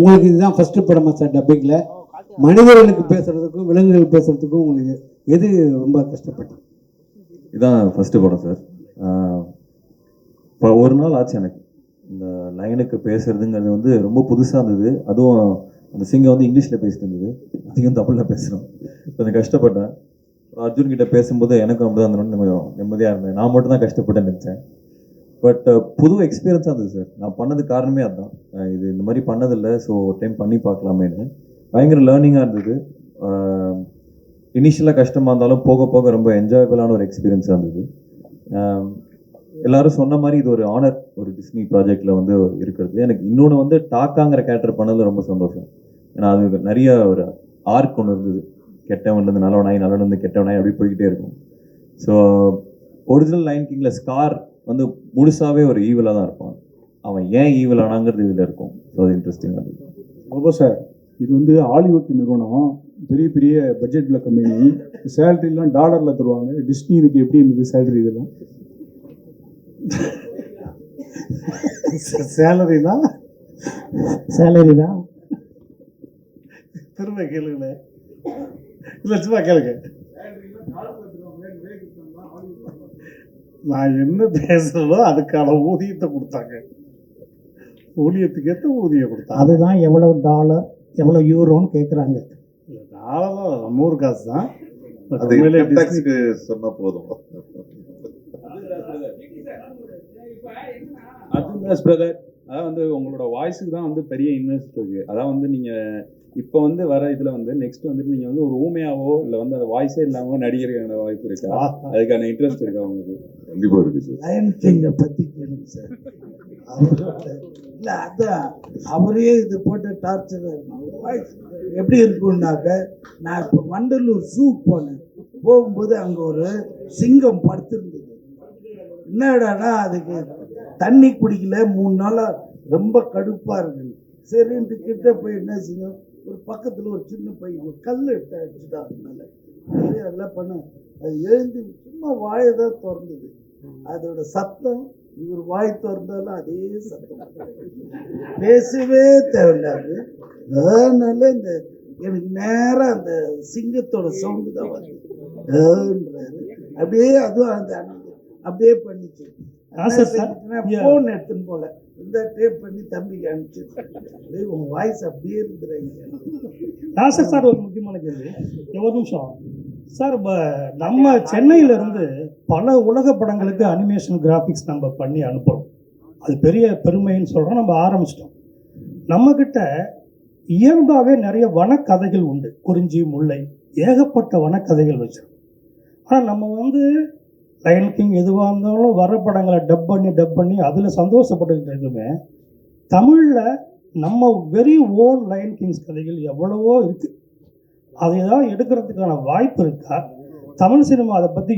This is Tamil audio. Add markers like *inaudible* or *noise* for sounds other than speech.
உங்களுக்கு இதுதான் ஃபர்ஸ்ட் படமா சார் டப்பிங்கில் மனிதர்களுக்கு பேசுறதுக்கும் விலங்குகள் பேசுறதுக்கும் உங்களுக்கு எது ரொம்ப கஷ்டப்பட்டீங்க இதான் ஃபஸ்ட்டு படம் சார். இப்போ ஒரு நாள் ஆச்சு எனக்கு. இந்த லைனுக்கு பேசுறதுங்கிறது வந்து ரொம்ப புதுசாக இருந்தது. அதுவும் அந்த சிங்கை வந்து இங்கிலீஷில் பேசிட்டு இருந்தது. அதிகம் தமிழில் பேசுகிறோம் கொஞ்சம் கஷ்டப்பட்டேன். அர்ஜுன் கிட்ட பேசும்போது எனக்கும் அப்படி அந்த கொஞ்சம் நிம்மதியாக இருந்தேன் நான் மட்டும் தான் கஷ்டப்பட்டேன் நினச்சேன். பட் uh, புது எக்ஸ்பீரியன்ஸாக இருந்தது சார் நான் பண்ணது காரணமே அதுதான் இது இந்த மாதிரி பண்ணதில்லை ஸோ ஒரு டைம் பண்ணி பார்க்கலாமேன்னு. பயங்கர லேர்னிங்காக இருந்தது. இனிஷியலாக கஷ்டமாக இருந்தாலும் போக போக ரொம்ப என்ஜாயபிளான ஒரு எக்ஸ்பீரியன்ஸாக இருந்தது. எல்லாரும் சொன்ன மாதிரி இது ஒரு ஆனர் ஒரு டிஸ்னி ப்ராஜெக்டில் வந்து இருக்கிறது. எனக்கு இன்னொன்று வந்து டாக்காங்கிற கேரக்டர் பண்ணதில் ரொம்ப சந்தோஷம். ஏன்னா அது நிறைய ஒரு ஆர்க் ஒன்று இருந்தது. கெட்டவன்லேருந்து நல்லவனாய் நல்லவன்லேருந்து கெட்டவனாய் அப்படி போய்கிட்டே இருக்கும். ஸோ ஒரிஜினல் லைன் கிங்கில் ஸ்கார் வந்து முழுசாவே ஒரு ஈவலாக தான் இருப்பான். அவன் ஏன் ஈவில் ஆனாங்கிறது இதில் இருக்கும். ஸோ அது இன்ட்ரெஸ்டிங்காக இருந்தது ரொம்ப சார் இது வந்து ஹாலிவுட் நிறுவனம் பெரிய பெரிய பட்ஜெட்ல கம்பெனி சேலரிலாம் டாலர்ல தருவாங்க. டிஸ்னி இதுக்கு எப்படி இருந்தது சேலரி இதெல்லாம்? *laughs* சேலரி தான் சேலரி தான் திரும்ப கேளுங்களேன் இல்லை சும்மா கேளுங்க. நான் என்ன பேசுறதோ அதுக்கான ஊதியத்தை கொடுத்தாங்க. ஊதியத்துக்கு ஏற்ற ஊதியம் கொடுத்தாங்க. அதுதான் எவ்வளவு டாலர் எவ்வளவு யூரோன்னு கேட்குறாங்க டாலர்லாம் நம்ம ஊர் காசு தான் But அது உண்மையிலே income Disney- tax-க்கு சொன்னா போதும். அர்ஜுன் பிரதர் அதான் வந்து உங்களோட வாய்ஸுக்கு தான் வந்து பெரிய இன்வெஸ்ட் இருக்கு. அதான் வந்து நீங்க இப்போ வந்து வர இதுல வந்து நெக்ஸ்ட் வந்துட்டு நீங்க வந்து ஒரு ஊமையாவோ இல்ல வந்து அந்த வாய்ஸே இல்லாம நடிகருக்கான வாய்ப்பு இருக்கா? அதுக்கான இன்ட்ரெஸ்ட் இருக்கா உங்களுக்கு? கண்டிப்பா இருக்கு சார் லயன் கிங்கை பற்றி கேளுங்க சார் இல்லை அதான் அவரே இது போட்டு டார்ச்சர் எப்படி இருக்கும்னாக்க நான் இப்போ வண்டலூர் ஜூ போனேன். போகும்போது அங்கே ஒரு சிங்கம் படுத்திருந்தது. என்னடானா அதுக்கு தண்ணி குடிக்கல மூணு நாளாக ரொம்ப கடுப்பாக இருக்கு. சரின்ட்டு கிட்ட போய் என்ன செய்யணும் ஒரு பக்கத்தில் ஒரு சின்ன பையன் ஒரு கல் எடுத்து அடிச்சுட்டா அதனால அப்படியே எல்லாம் பண்ண அது எழுந்து சும்மா வாயை தான் திறந்தது. அதோட சத்தம் இவர் வாய் திறந்தாலும் அதே சத்தம். பேசவே தேவையில்லாது அதனால இந்த எனக்கு நேராக அந்த சிங்கத்தோட சவுண்டு தான் வருது. அப்படியே அதுவும் அந்த அப்படியே பண்ணிச்சு. ஃபோன் எடுத்துன்னு போல. இந்த டேப் பண்ணி தம்பிக்கு அனுப்பிச்சு உன் வாய்ஸ் அப்படியே இருந்துறாங்க நாசர் சார் ஒரு முக்கியமான கேள்வி. ஒரு நிமிஷம். சார் இப்போ நம்ம சென்னையில இருந்து பல உலக படங்களுக்கு அனிமேஷன் கிராஃபிக்ஸ் நம்ம பண்ணி அனுப்புகிறோம் அது பெரிய பெருமைன்னு சொல்கிறோம் நம்ம ஆரம்பிச்சிட்டோம். நம்மக்கிட்ட இயல்பாகவே நிறைய வனக்கதைகள் உண்டு. குறிஞ்சி முல்லை ஏகப்பட்ட வனக்கதைகள் வச்சிருக்கோம். ஆனால் நம்ம வந்து லயன் கிங் எதுவாக இருந்தாலும் வர படங்களை டப் பண்ணி டப் பண்ணி அதில் சந்தோஷப்பட்டுக்கிட்டு இருக்குமே தமிழில் நம்ம வெரி ஓன் லைன் கிங்ஸ் கதைகள் எவ்வளவோ இருக்குது அதை தான் எடுக்கிறதுக்கான வாய்ப்பு இருக்கா? தமிழ் சினிமா அதை பற்றி